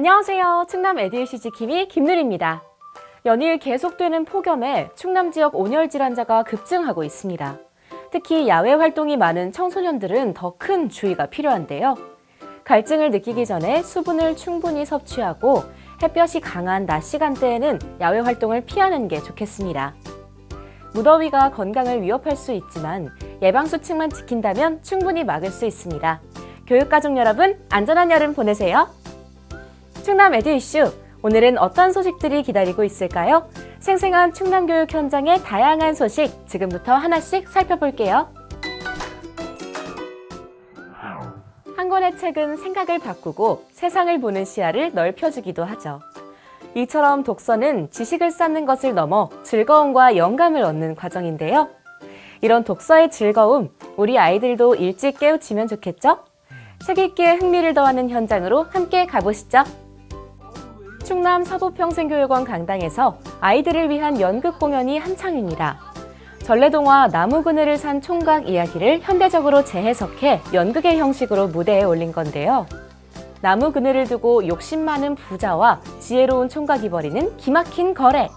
안녕하세요. 충남 에듀시지 키미 김누리입니다. 연일 계속되는 폭염에 충남 지역 온열 질환자가 급증하고 있습니다. 특히 야외 활동이 많은 청소년들은 더 큰 주의가 필요한데요. 갈증을 느끼기 전에 수분을 충분히 섭취하고 햇볕이 강한 낮 시간대에는 야외 활동을 피하는 게 좋겠습니다. 무더위가 건강을 위협할 수 있지만 예방 수칙만 지킨다면 충분히 막을 수 있습니다. 교육가족 여러분, 안전한 여름 보내세요. 충남 에듀 이슈. 오늘은 어떤 소식들이 기다리고 있을까요? 생생한 충남 교육 현장의 다양한 소식 지금부터 하나씩 살펴볼게요. 한 권의 책은 생각을 바꾸고 세상을 보는 시야를 넓혀주기도 하죠. 이처럼 독서는 지식을 쌓는 것을 넘어 즐거움과 영감을 얻는 과정인데요. 이런 독서의 즐거움, 우리 아이들도 일찍 깨우치면 좋겠죠? 책 읽기에 흥미를 더하는 현장으로 함께 가보시죠. 충남 서부평생교육원 강당에서 아이들을 위한 연극 공연이 한창입니다. 전래동화 나무 그늘을 산 총각 이야기를 현대적으로 재해석해 연극의 형식으로 무대에 올린 건데요. 나무 그늘을 두고 욕심 많은 부자와 지혜로운 총각이 벌이는 기막힌 거래.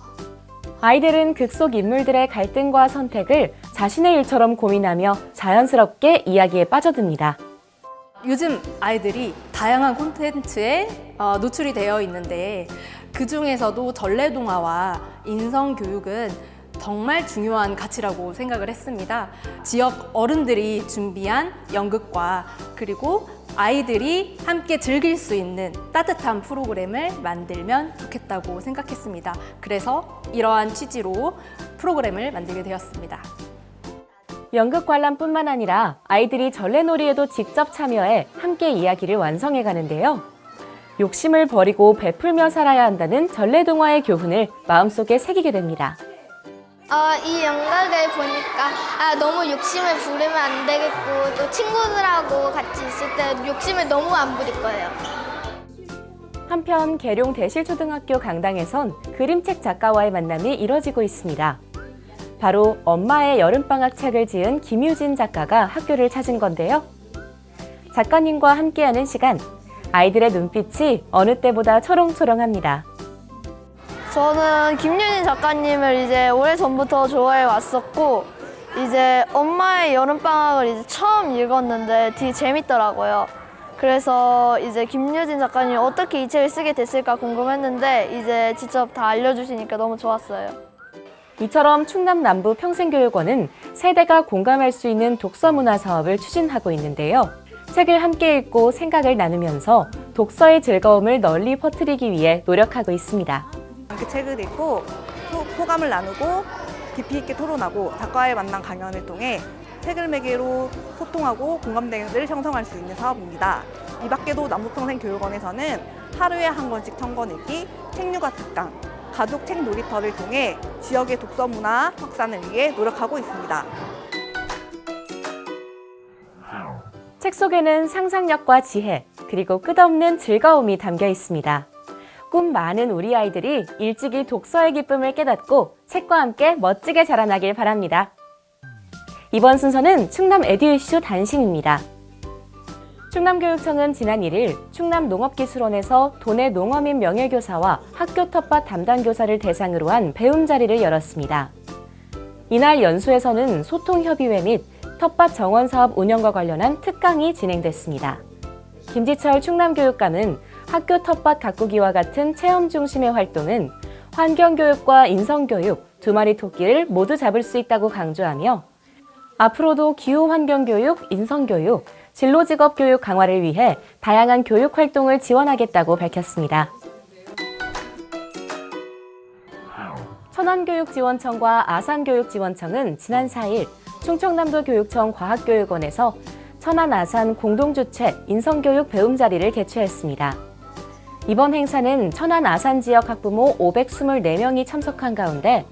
아이들은 극 속 인물들의 갈등과 선택을 자신의 일처럼 고민하며 자연스럽게 이야기에 빠져듭니다. 요즘 아이들이 다양한 콘텐츠에 어, 노출이 되어 있는데 그 중에서도 전래동화와 인성교육은 정말 중요한 가치라고 생각을 했습니다. 지역 어른들이 준비한 연극과 그리고 아이들이 함께 즐길 수 있는 따뜻한 프로그램을 만들면 좋겠다고 생각했습니다. 그래서 이러한 취지로 프로그램을 만들게 되었습니다. 연극 관람뿐만 아니라 아이들이 전래놀이에도 직접 참여해 함께 이야기를 완성해 가는데요. 욕심을 버리고 베풀며 살아야 한다는 전래동화의 교훈을 마음속에 새기게 됩니다. 어, 이 영각을 보니까 아, 너무 욕심을 부리면 안 되겠고 또 친구들하고 같이 있을 때 욕심을 너무 안 부릴 거예요. 한편 계룡 대실초등학교 강당에선 그림책 작가와의 만남이 이뤄지고 있습니다. 바로 엄마의 여름방학 책을 지은 김유진 작가가 학교를 찾은 건데요. 작가님과 함께하는 시간, 아이들의 눈빛이 어느 때보다 초롱초롱합니다. 저는 김유진 작가님을 이제 오래 전부터 좋아해 왔었고 이제 엄마의 여름방학을 이제 처음 읽었는데 되게 재밌더라고요. 그래서 이제 김유진 작가님이 어떻게 이 책을 쓰게 됐을까 궁금했는데 이제 직접 다 알려주시니까 너무 좋았어요. 이처럼 충남 남부 평생교육원은 세대가 공감할 수 있는 독서 문화 사업을 추진하고 있는데요. 책을 함께 읽고 생각을 나누면서 독서의 즐거움을 널리 퍼뜨리기 위해 노력하고 있습니다. 그 책을 읽고 소, 소감을 나누고 깊이 있게 토론하고 작가의 만난 강연을 통해 책을 매개로 소통하고 공감대를 형성할 수 있는 사업입니다. 이 밖에도 남부평생교육원에서는 하루에 한 권씩 청권 읽기, 책류가 특강, 가족 책 놀이터를 통해 지역의 독서 문화 확산을 위해 노력하고 있습니다. 책 속에는 상상력과 지혜, 그리고 끝없는 즐거움이 담겨 있습니다. 꿈 많은 우리 아이들이 일찍이 독서의 기쁨을 깨닫고 책과 함께 멋지게 자라나길 바랍니다. 이번 순서는 충남 에듀이슈 단신입니다. 충남교육청은 지난 1일 충남농업기술원에서 도내 농어민 명예교사와 학교 텃밭 담당 교사를 대상으로 한 배움 자리를 열었습니다. 이날 연수에서는 소통협의회 및 텃밭 정원 사업 운영과 관련한 특강이 진행됐습니다. 김지철 충남교육감은 학교 텃밭 가꾸기와 같은 체험 중심의 활동은 환경교육과 인성교육 두 마리 토끼를 모두 잡을 수 있다고 강조하며 앞으로도 기후 환경 교육, 인성 교육, 진로직업 교육 강화를 위해 다양한 교육 활동을 지원하겠다고 밝혔습니다. 천안교육지원청과 아산교육지원청은 지난 4일 충청남도 교육청 과학교육원에서 천안 아산 공동주최 인성교육 배움 자리를 개최했습니다. 이번 행사는 천안 아산 지역 학부모 524명이 참석한 가운데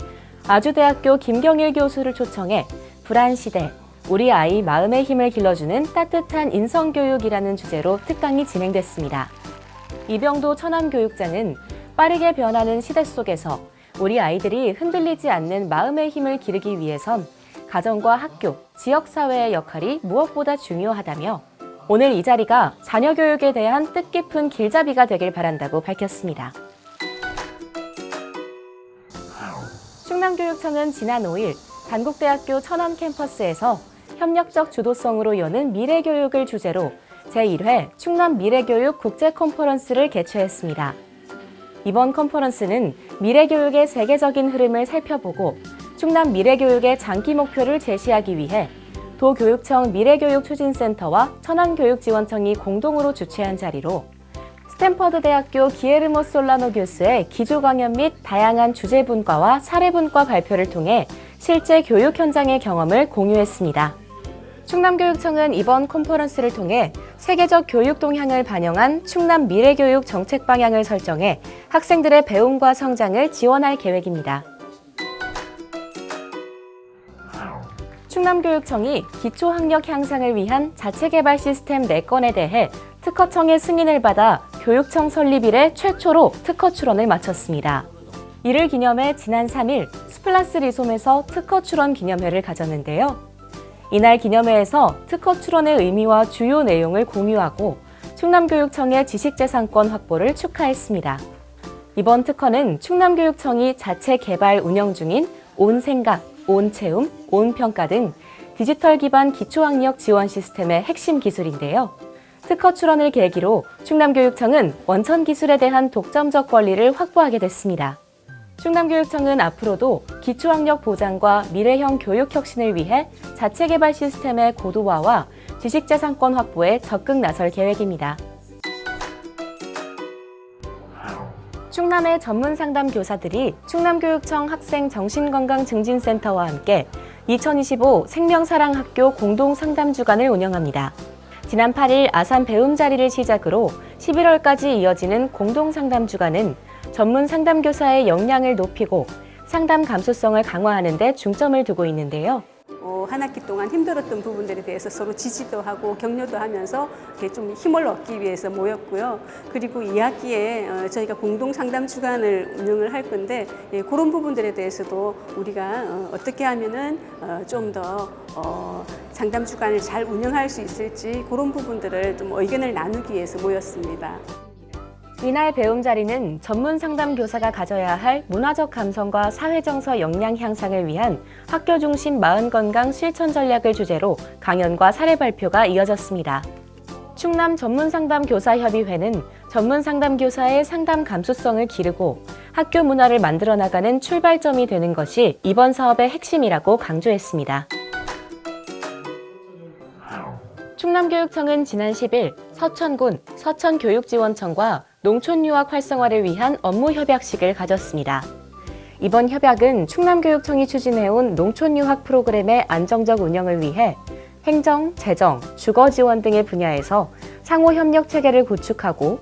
아주대학교 김경일 교수를 초청해 불안시대, 우리 아이 마음의 힘을 길러주는 따뜻한 인성교육이라는 주제로 특강이 진행됐습니다. 이병도 천안교육장은 빠르게 변하는 시대 속에서 우리 아이들이 흔들리지 않는 마음의 힘을 기르기 위해선 가정과 학교, 지역사회의 역할이 무엇보다 중요하다며 오늘 이 자리가 자녀 교육에 대한 뜻깊은 길잡이가 되길 바란다고 밝혔습니다. 충남교육청은 지난 5일 단국대학교 천안 캠퍼스에서 협력적 주도성으로 여는 미래교육을 주제로 제1회 충남 미래교육 국제 컨퍼런스를 개최했습니다. 이번 컨퍼런스는 미래교육의 세계적인 흐름을 살펴보고 충남 미래교육의 장기 목표를 제시하기 위해 도교육청 미래교육추진센터와 천안교육지원청이 공동으로 주최한 자리로 스탠퍼드 대학교 기에르모 솔라노 교수의 기조 강연 및 다양한 주제 분과와 사례 분과 발표를 통해 실제 교육 현장의 경험을 공유했습니다. 충남교육청은 이번 컨퍼런스를 통해 세계적 교육 동향을 반영한 충남 미래교육 정책 방향을 설정해 학생들의 배움과 성장을 지원할 계획입니다. 충남교육청이 기초학력 향상을 위한 자체개발 시스템 4건에 대해 특허청의 승인을 받아 교육청 설립 이래 최초로 특허 출원을 마쳤습니다. 이를 기념해 지난 3일 스플라스 리솜에서 특허 출원 기념회를 가졌는데요. 이날 기념회에서 특허 출원의 의미와 주요 내용을 공유하고 충남교육청의 지식재산권 확보를 축하했습니다. 이번 특허는 충남교육청이 자체 개발 운영 중인 온 생각, 온체움, 온평가 등 디지털 기반 기초학력 지원 시스템의 핵심 기술인데요. 특허 출원을 계기로 충남교육청은 원천 기술에 대한 독점적 권리를 확보하게 됐습니다. 충남교육청은 앞으로도 기초학력 보장과 미래형 교육 혁신을 위해 자체 개발 시스템의 고도화와 지식재산권 확보에 적극 나설 계획입니다. 충남의 전문 상담 교사들이 충남교육청 학생 정신건강 증진센터와 함께 2025 생명사랑학교 공동 상담 주간을 운영합니다. 지난 8일 아산 배움 자리를 시작으로 11월까지 이어지는 공동 상담 주간은 전문 상담 교사의 역량을 높이고 상담 감수성을 강화하는 데 중점을 두고 있는데요. 어, 한 학기 동안 힘들었던 부분들에 대해서 서로 지지도 하고 격려도 하면서 이렇게 좀 힘을 얻기 위해서 모였고요. 그리고 이 학기에 어, 저희가 공동 상담 주간을 운영을 할 건데 예, 그런 부분들에 대해서도 우리가 어, 어떻게 하면은 어, 좀더 어, 상담 주간을 잘 운영할 수 있을지 그런 부분들을 좀 의견을 나누기 위해서 모였습니다. 이날 배움 자리는 전문 상담 교사가 가져야 할 문화적 감성과 사회 정서 역량 향상을 위한 학교 중심 마음 건강 실천 전략을 주제로 강연과 사례 발표가 이어졌습니다. 충남 전문 상담 교사 협의회는 전문 상담 교사의 상담 감수성을 기르고 학교 문화를 만들어 나가는 출발점이 되는 것이 이번 사업의 핵심이라고 강조했습니다. 충남교육청은 지난 10일 서천군 서천교육지원청과 농촌 유학 활성화를 위한 업무 협약식을 가졌습니다. 이번 협약은 충남교육청이 추진해온 농촌 유학 프로그램의 안정적 운영을 위해 행정, 재정, 주거 지원 등의 분야에서 상호 협력 체계를 구축하고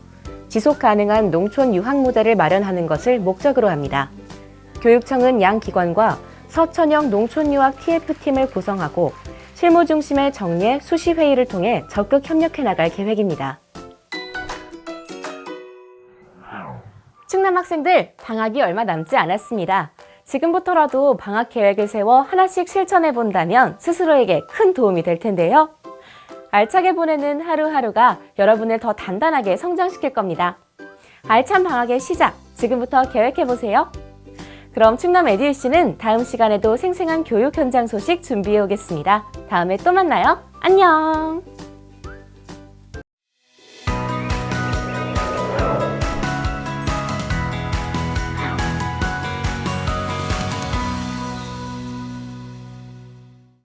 지속 가능한 농촌 유학 모델을 마련하는 것을 목적으로 합니다. 교육청은 양 기관과 서천형 농촌 유학 TF팀을 구성하고 실무 중심의 정례 수시 회의를 통해 적극 협력해 나갈 계획입니다. 충남 학생들 방학이 얼마 남지 않았습니다. 지금부터라도 방학 계획을 세워 하나씩 실천해 본다면 스스로에게 큰 도움이 될 텐데요. 알차게 보내는 하루하루가 여러분을 더 단단하게 성장시킬 겁니다. 알찬 방학의 시작, 지금부터 계획해 보세요. 그럼 충남 에듀씨는 다음 시간에도 생생한 교육 현장 소식 준비해 오겠습니다. 다음에 또 만나요. 안녕!